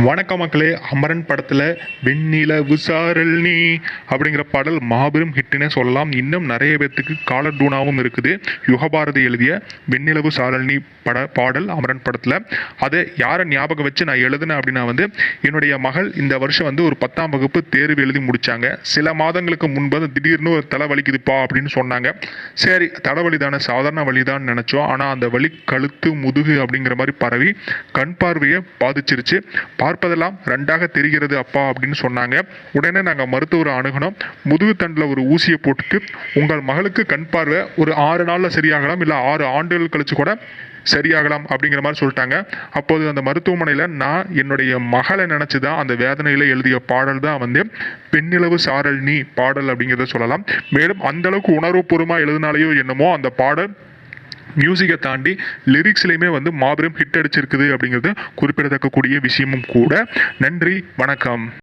வணக்க மக்களே அமரன் படத்தில் வெண்ணில விசாரல் நீ அப்படிங்கிற பாடல் மாபெரும் ஹிட்டுனே சொல்லலாம். இன்னும் நிறைய பேர்த்துக்கு காலடூனாவும் இருக்குது. யுகபாரதி எழுதிய வெண்ணிலவு சாரல் நீ பட பாடல் அமரன் படத்தில். அதை யாரை ஞாபகம் வச்சு நான் எழுதினேன் அப்படின்னா வந்து என்னுடைய மகள் இந்த வருஷம் வந்து ஒரு பத்தாம் வகுப்பு தேர்வு எழுதி முடித்தாங்க சில மாதங்களுக்கு முன்பு திடீர்னு ஒரு தலை வலிக்குதுப்பா அப்படின்னு சொன்னாங்க. சரி தலைவலி தானே சாதாரண வலி தான் நினச்சோம். ஆனால் அந்த வலி கழுத்து முதுகு அப்படிங்கிற மாதிரி பரவி கண் பார்வையை பாதிச்சிருச்சு. பார்ப்பதெல்லாம் ரெண்டாக தெரிகிறது அப்பா அப்படின்னு சொன்னாங்க. உடனே நாங்கள் மருத்துவரை அணுகணும். முதுகு தண்டில் ஒரு ஊசியை போட்டுட்டு உங்கள் மகளுக்கு கண் பார்வை ஒரு ஆறு நாளில் சரியாகலாம் இல்லை ஆறு ஆண்டுகள் கழிச்சு கூட சரியாகலாம் அப்படிங்கிற மாதிரி சொல்லிட்டாங்க. அப்போது அந்த மருத்துவமனையில் நான் என்னுடைய மகளை நினச்சி தான் அந்த வேதனையில் எழுதிய பாடல் தான் வந்து பெண்ணிலவு சாரல் நீ பாடல் அப்படிங்கிறத சொல்லலாம். மேலும் அந்த அளவுக்கு உணர்வுபூர்வமாக எழுதினாலேயோ என்னமோ அந்த பாடல் மியூசிக்கை தாண்டி லிரிக்ஸ்லையுமே வந்து மாபெரும் ஹிட் அடிச்சிருக்குது அப்படிங்கிறது குறிப்பிடத்தக்கக்கூடிய விஷயமும் கூட. நன்றி வணக்கம்.